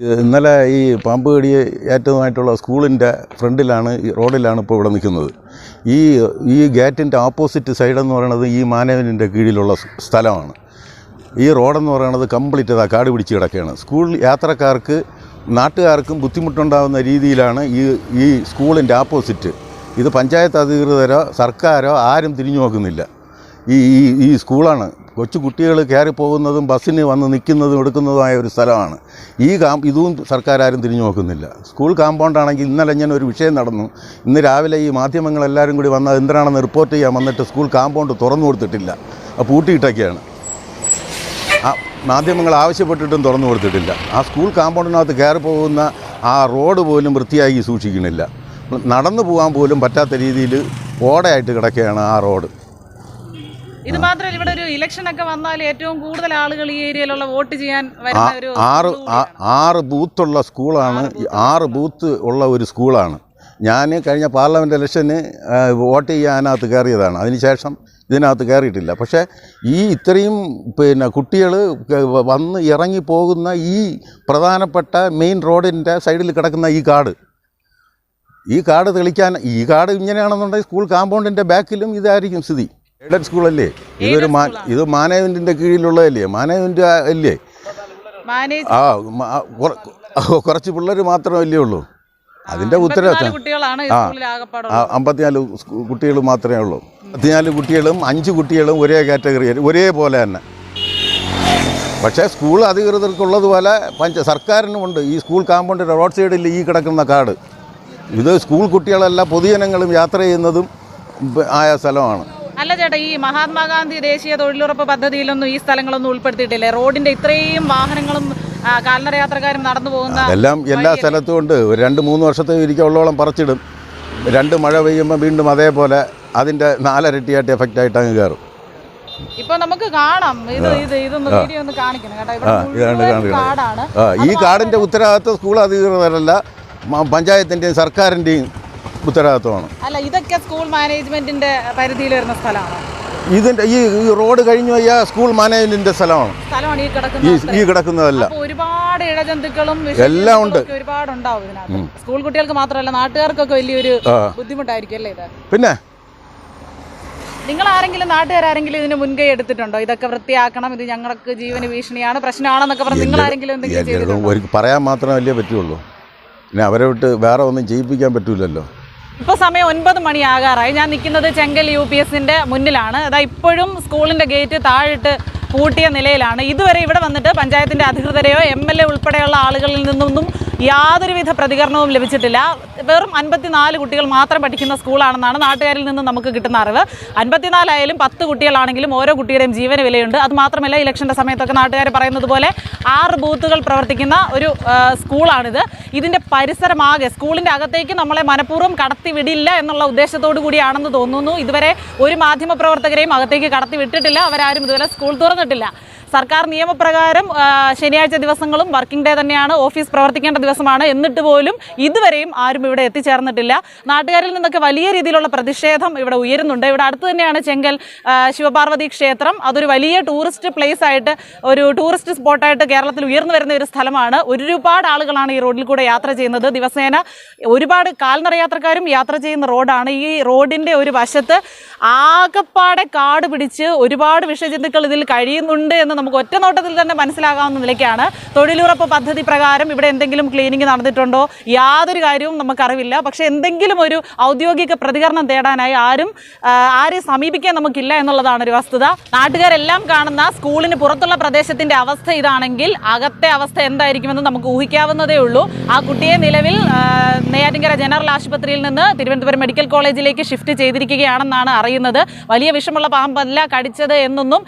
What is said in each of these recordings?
ഇന്നലെ ഈ പാമ്പ് കടി ഏറ്റവുമായിട്ടുള്ള സ്കൂളിന്റെ ഫ്രണ്ടിലാണ് റോഡിലാണ് ഇപ്പോൾ ഇവിടെ നിൽക്കുന്നത്. ഈ ഈ ഗേറ്റിന്റെ ഓപ്പോസിറ്റ് സൈഡെന്ന് പറയുന്നത് ഈ മാനവനിന്റെ കീഴിലുള്ള സ്ഥലമാണ്. ഈ റോഡെന്ന് പറയുന്നത് കംപ്ലീറ്റ് അതാ കാട് പിടിച്ച് കിടക്കുകയാണ്. സ്കൂൾ യാത്രക്കാർക്ക് നാട്ടുകാർക്കും ബുദ്ധിമുട്ടുണ്ടാകുന്ന രീതിയിലാണ് ഈ ഈ സ്കൂളിന്റെ ആപ്പോസിറ്റ് ഇത് പഞ്ചായത്ത് അധികൃതരോ സർക്കാരോ ആരും തിരിഞ്ഞു നോക്കുന്നില്ല. ഈ ഈ സ്കൂളാണ് കൊച്ചു കുട്ടികൾ കയറിപ്പോകുന്നതും ബസ്സിന് വന്ന് നിൽക്കുന്നതും എടുക്കുന്നതുമായ ഒരു സ്ഥലമാണ്. ഈ കാം ഇതും സർക്കാർ ആരും തിരിഞ്ഞു നോക്കുന്നില്ല. സ്കൂൾ കാമ്പൗണ്ടാണെങ്കിൽ ഇന്നലെ ഞാൻ ഒരു വിഷയം നടന്നു. ഇന്ന് രാവിലെ ഈ മാധ്യമങ്ങളെല്ലാവരും കൂടി വന്നത് എന്തിനാണെന്ന് റിപ്പോർട്ട് ചെയ്യാൻ വന്നിട്ട് സ്കൂൾ കാമ്പൗണ്ട് തുറന്നു കൊടുത്തിട്ടില്ല. അത് പൂട്ടിയിട്ടൊക്കെയാണ്. ആ മാധ്യമങ്ങൾ ആവശ്യപ്പെട്ടിട്ടും തുറന്നു കൊടുത്തിട്ടില്ല. ആ സ്കൂൾ കാമ്പൗണ്ടിനകത്ത് കയറി പോകുന്ന ആ റോഡ് പോലും വൃത്തിയാക്കി സൂക്ഷിക്കുന്നില്ല. നടന്നു പോകാൻ പോലും പറ്റാത്ത രീതിയിൽ ഓടയായിട്ട് കിടക്കുകയാണ് ആ റോഡ്. ഇത് ഇവിടെ ഒരു ഇലക്ഷൻ ഒക്കെ വന്നാൽ ഏറ്റവും കൂടുതൽ ആളുകൾ ഈ ഏരിയയിലുള്ള വോട്ട് ചെയ്യാൻ വരുന്ന ഒരു ആറ് ആറ് ബൂത്തുള്ള സ്കൂളാണ് ആറ് ബൂത്ത് ഉള്ള ഒരു സ്കൂളാണ് ഞാൻ കഴിഞ്ഞ പാർലമെന്റ് ഇലക്ഷന് വോട്ട് ചെയ്യാനകത്ത് കയറിയതാണ്. അതിനുശേഷം ഇതിനകത്ത് കയറിയിട്ടില്ല. പക്ഷേ ഈ ഇത്രയും പിന്നെ കുട്ടികൾ വന്ന് ഇറങ്ങി പോകുന്ന ഈ പ്രധാനപ്പെട്ട മെയിൻ റോഡിന്റെ സൈഡിൽ കിടക്കുന്ന ഈ കാട്. ഈ കാട് തെളിക്കാൻ ഈ കാട് ഇങ്ങനെയാണെന്നുണ്ടെങ്കിൽ സ്കൂൾ കാമ്പൗണ്ടിന്റെ ബാക്കിലും ഇതായിരിക്കും സ്ഥിതി. എയ്ഡഡ് സ്കൂളല്ലേ? ഇതൊരു ഇത് മാനേജ്മെന്റിന്റെ കീഴിലുള്ളതല്ലേ? മാനേജ്മെന്റ് അല്ലേ ആ കുറച്ച് പിള്ളേർ മാത്രമല്ലേ ഉള്ളൂ. അതിന്റെ ഉത്തരവാദിത്തം. ആ. അമ്പത്തിനാല് കുട്ടികൾ മാത്രമേ ഉള്ളൂ. അമ്പത്തിനാല് കുട്ടികളും അഞ്ച് കുട്ടികളും ഒരേ കാറ്റഗറി ഒരേപോലെ തന്നെ. പക്ഷേ സ്കൂൾ അധികൃതർക്കുള്ളതുപോലെ പഞ്ച സർക്കാരിനുമുണ്ട്. ഈ സ്കൂൾ കാമ്പൗണ്ടിന്റെ റോഡ് സൈഡിൽ ഈ കിടക്കുന്ന കാട്. ഇത് സ്കൂൾ കുട്ടികളെല്ലാം പൊതുജനങ്ങളും യാത്ര ചെയ്യുന്നതും ആയ സ്ഥലമാണ്. അല്ല ചേട്ടാ ഈ മഹാത്മാഗാന്ധി ദേശീയ തൊഴിലുറപ്പ് പദ്ധതിയിലൊന്നും ഈ സ്ഥലങ്ങളൊന്നും ഉൾപ്പെടുത്തിയിട്ടില്ലേ? റോഡിന്റെ ഇത്രയും വാഹനങ്ങളും കാൽനട യാത്രക്കാരും നടന്നു പോകുന്ന എല്ലാം എല്ലാ സ്ഥലത്തും ഉണ്ട് ഒരു രണ്ട് മൂന്ന് വർഷത്തെ ഇരിക്കുള്ളോളം പറിച്ചിടും. രണ്ട് മഴ പെയ്യുമ്പോൾ വീണ്ടും അതേപോലെ അതിന്റെ നാലരട്ടിയായിട്ട് എഫക്റ്റ് ആയിട്ട് അങ്ങ് കയറും. ഇപ്പൊ നമുക്ക് കാണാം. ഇത് ഇത് ഇതൊന്ന് വീഡിയോ ഒന്ന് കാണിക്കണം കേട്ടോ. ഇവിടെ ആ, ഇതാണ്ട് മുഴുവൻ കാണിക്കണം. കാടാണ്. ആ ഈ കാടിന്റെ ഉത്തരവാദിത്വ സ്കൂൾ അധികൃതരല്ല പഞ്ചായത്തിന്റെയും സർക്കാരിന്റെയും ഉത്തരവാദിത്വമാണ്. അല്ല ഇതൊക്കെ സ്കൂൾ മാനേജ്മെന്റിന്റെ പരിധിയിൽ വരുന്ന സ്ഥലമാണ്? ഇതിന്റെ ഈ റോഡ് കഴിഞ്ഞു പോയ സ്കൂൾ മാനേജ്മെന്റിന്റെ സ്ഥലമാണ്. സ്ഥലമാണ് ഈ ഈ കിടക്കുന്നത് ഈ കിടക്കുന്നതല്ല. ഒരുപാട് ഇഴജന്തുക്കളും എല്ലാം ഉണ്ട്. ഒരുപാട് ഉണ്ടാവും ഇതിനകത്ത്. സ്കൂൾ കുട്ടികൾക്ക് മാത്രമല്ല നാട്ടുകാർക്കൊക്കെ വലിയൊരു. ബുദ്ധിമുട്ടായിരിക്കും അല്ലേ ഇത്? പിന്നെ? നിങ്ങൾ ആരെങ്കിലും നാട്ടുകാരെങ്കിലും ഇതിന് മുൻകൈ എടുത്തിട്ടുണ്ടോ? ഇതൊക്കെ വൃത്തിയാക്കണം ഇത് ഞങ്ങൾക്ക് ജീവന് ഭീഷണിയാണ് പ്രശ്നമാണെന്നൊക്കെ പറഞ്ഞ് നിങ്ങൾ ആരെങ്കിലും പറയാൻ മാത്രമല്ലേ പറ്റുള്ളൂ. പിന്നെ അവരെ വിട്ട് വേറെ ഒന്നും ചെയ്യിപ്പിക്കാൻ പറ്റൂലല്ലോ. ഇപ്പോൾ സമയം ഒൻപത് മണിയാകാറായി. ഞാൻ നിൽക്കുന്നത് ചെങ്കൽ യു പി എസിന്റെ മുന്നിലാണ്. അതാ ഇപ്പോഴും സ്കൂളിന്റെ ഗേറ്റ് താഴിട്ട് പൂട്ടിയ നിലയിലാണ്. ഇതുവരെ ഇവിടെ വന്നിട്ട് പഞ്ചായത്തിന്റെ അധികൃതരെയോ എം എൽ എ ഉൾപ്പെടെയുള്ള ആളുകളിൽ നിന്നൊന്നും യാതൊരുവിധ പ്രതികരണവും ലഭിച്ചിട്ടില്ല. വെറും അൻപത്തിനാല് കുട്ടികൾ മാത്രം പഠിക്കുന്ന സ്കൂളാണെന്നാണ് നാട്ടുകാരിൽ നിന്ന് നമുക്ക് കിട്ടുന്ന അറിവ്. അൻപത്തിനാലായാലും പത്ത് കുട്ടികളാണെങ്കിലും ഓരോ കുട്ടിയുടെയും ജീവന വിലയുണ്ട്. അത് മാത്രമല്ല ഇലക്ഷന്റെ സമയത്തൊക്കെ നാട്ടുകാർ പറയുന്നത് പോലെ ആറ് ബൂത്തുകൾ പ്രവർത്തിക്കുന്ന ഒരു സ്കൂളാണിത്. ഇതിന്റെ പരിസരമാകെ സ്കൂളിന്റെ അകത്തേക്ക് നമ്മളെ മനഃപൂർവം കടത്തിവിടില്ല എന്നുള്ള ഉദ്ദേശത്തോടു കൂടിയാണെന്ന് തോന്നുന്നു. ഇതുവരെ ഒരു മാധ്യമ പ്രവർത്തകരെയും അകത്തേക്ക് കടത്തി വിട്ടിട്ടില്ല അവരാരും ഇതുവരെ സ്കൂൾ തുറന്നിട്ടില്ല. സർക്കാർ നിയമപ്രകാരം ശനിയാഴ്ച ദിവസങ്ങളും വർക്കിംഗ് ഡേ തന്നെയാണ് ഓഫീസ് പ്രവർത്തിക്കേണ്ട ദിവസമാണ്. എന്നിട്ട് പോലും ഇതുവരെയും ആരും ഇവിടെ എത്തിച്ചേർന്നിട്ടില്ല. നാട്ടുകാരിൽ നിന്നൊക്കെ വലിയ രീതിയിലുള്ള പ്രതിഷേധം ഇവിടെ ഉയരുന്നുണ്ട്. ഇവിടെ അടുത്ത് തന്നെയാണ് ചെങ്കൽ ശിവപാർവതി ക്ഷേത്രം. അതൊരു വലിയ ടൂറിസ്റ്റ് പ്ലേസ് ആയിട്ട് ഒരു ടൂറിസ്റ്റ് സ്പോട്ടായിട്ട് കേരളത്തിൽ ഉയർന്നു വരുന്ന ഒരു സ്ഥലമാണ്. ഒരുപാട് ആളുകളാണ് ഈ റോഡിൽ കൂടെ യാത്ര ചെയ്യുന്നത്. ദിവസേന ഒരുപാട് കാൽനട യാത്രക്കാരും യാത്ര ചെയ്യുന്ന റോഡാണ്. ഈ റോഡിന്റെ ഒരു വശത്ത് ആകപ്പാടെ കാട് പിടിച്ച് ഒരുപാട് വിഷജന്തുക്കൾ ഇതിൽ കഴിയുന്നുണ്ട് എന്ന് നമുക്ക് ഒറ്റ നോട്ടത്തിൽ തന്നെ മനസ്സിലാകാവുന്ന നിലയ്ക്കാണ്. തൊഴിലുറപ്പ് പദ്ധതി പ്രകാരം ഇവിടെ എന്തെങ്കിലും ക്ലീനിങ് നടന്നിട്ടുണ്ടോ? യാതൊരു കാര്യവും നമുക്കറിവില്ല. പക്ഷേ എന്തെങ്കിലും ഒരു ഔദ്യോഗിക പ്രതികരണം തേടാനായി ആരും ആരെ ആരെയും സമീപിക്കാൻ നമുക്കില്ല എന്നുള്ളതാണ് ഒരു വസ്തുത. നാട്ടുകാരെല്ലാം കാണുന്ന സ്കൂളിന് പുറത്തുള്ള പ്രദേശത്തിന്റെ അവസ്ഥ ഇതാണെങ്കിൽ അകത്തെ അവസ്ഥ എന്തായിരിക്കുമെന്ന് നമുക്ക് ഊഹിക്കാവുന്നതേ ഉള്ളൂ. ആ കുട്ടിയെ നിലവിൽ നെയ്യാറ്റിങ്കര ജനറൽ ആശുപത്രിയിൽ നിന്ന് തിരുവനന്തപുരം മെഡിക്കൽ കോളേജിലേക്ക് ഷിഫ്റ്റ് ചെയ്തിരിക്കുകയാണെന്നാണ് അറിയുന്നത്. വലിയ വിഷമുള്ള പാമ്പല്ല കടിച്ചത് എന്നൊന്നും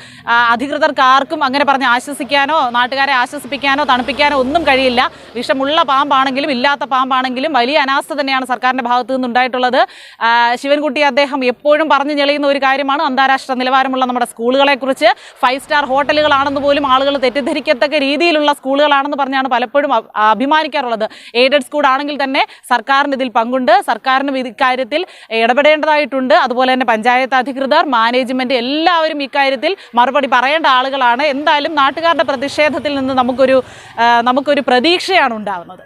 അധികൃതർക്ക് ആർക്കും അങ്ങനെ പറഞ്ഞ് ആശ്വസിക്കാനോ നാട്ടുകാരെ ആശ്വസിപ്പിക്കാനോ തണുപ്പിക്കാനോ ഒന്നും കഴിയില്ല. വിഷമുള്ള പാമ്പാണെങ്കിലും ഇല്ലാത്ത പാമ്പാണെങ്കിലും വലിയ അനാസ്ഥ തന്നെയാണ് സർക്കാരിന്റെ ഭാഗത്തു നിന്നുണ്ടായിട്ടുള്ളത്. ശിവൻകുട്ടി അദ്ദേഹം എപ്പോഴും പറഞ്ഞു ഞെളിയുന്ന ഒരു കാര്യമാണ്. അന്താരാഷ്ട്ര നിലവാരമുള്ള നമ്മുടെ സ്കൂളുകളെക്കുറിച്ച്. ഫൈവ് സ്റ്റാർ ഹോട്ടലുകളാണെന്ന് പോലും ആളുകൾ തെറ്റിദ്ധരിക്കത്തക്ക രീതിയിലുള്ള സ്കൂളുകളാണെന്ന് പറഞ്ഞാണ് പലപ്പോഴും അഭിമാനിക്കാറുള്ളത്. എയ്ഡഡ് സ്കൂൾ ആണെങ്കിൽ തന്നെ സർക്കാരിന് ഇതിൽ പങ്കുണ്ട്. സർക്കാരിനും ഇക്കാര്യത്തിൽ ഇടപെടേണ്ടതായിട്ടുണ്ട്. അതുപോലെ തന്നെ പഞ്ചായത്ത് അധികൃതർ മാനേജ്മെന്റ് എല്ലാവരും ഇക്കാര്യത്തിൽ മറുപടി പറയേണ്ട ആളുകളാണ് എന്തായാലും നാട്ടുകാരുടെ പ്രതിഷേധത്തിൽ നിന്ന് നമുക്കൊരു നമുക്കൊരു പ്രതീക്ഷയാണ് ഉണ്ടാകുന്നത്